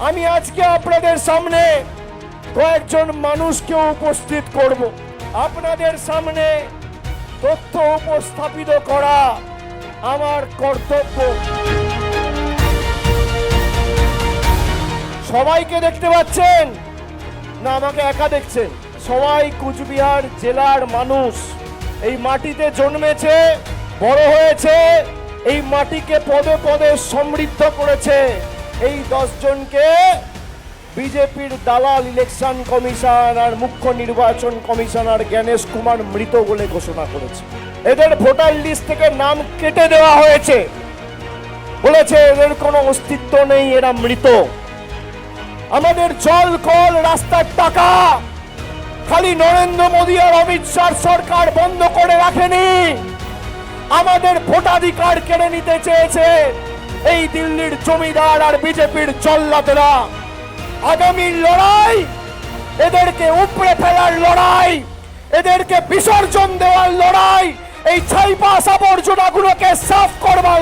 আমি আজকে আপনাদের সামনে কয়েকজন মানুষকে উপস্থিত করব। আপনাদের সামনে তথ্য উপস্থাপিত করা আমার কর্তব্য। সবাইকে দেখতে পাচ্ছেন? না, আমাকে একা দেখছেন। সবাই কুচবিহার জেলার মানুষ। এই মাটিতে জন্মেছে, বড় হয়েছে, এই মাটিকে পদে পদে সমৃদ্ধ করেছে। এই দশজনকে বিজেপির দালাল ইলেকশন কমিশন আর মুখ্য নির্বাচন কমিশনার জ্ঞানেশ কুমার মৃত বলে ঘোষণা করেছে। এদের ভোটার লিস্ট থেকে নাম কেটে দেওয়া হয়েছে। বলেছে, এদের কোনো অস্তিত্ব নেই, এরা মৃত। আমাদের জল, কল, রাস্তার টাকা খালি নরেন্দ্র মোদী আর অমিত শাহ সরকার বন্ধ করে রাখেনি। আমাদের ভোটাধিকার কেড়ে নিতে চেয়েছে। এই দিল্লির জমিদার আর বিজেপির জল্লাদরা আগামী লড়াই, এদেরকে উপড়ে ফেলার লড়াই, এদেরকে বিসর্জন দেওয়ার লড়াই, এই ছাইপাস আবর্জনাগুলোকে সাফ করবার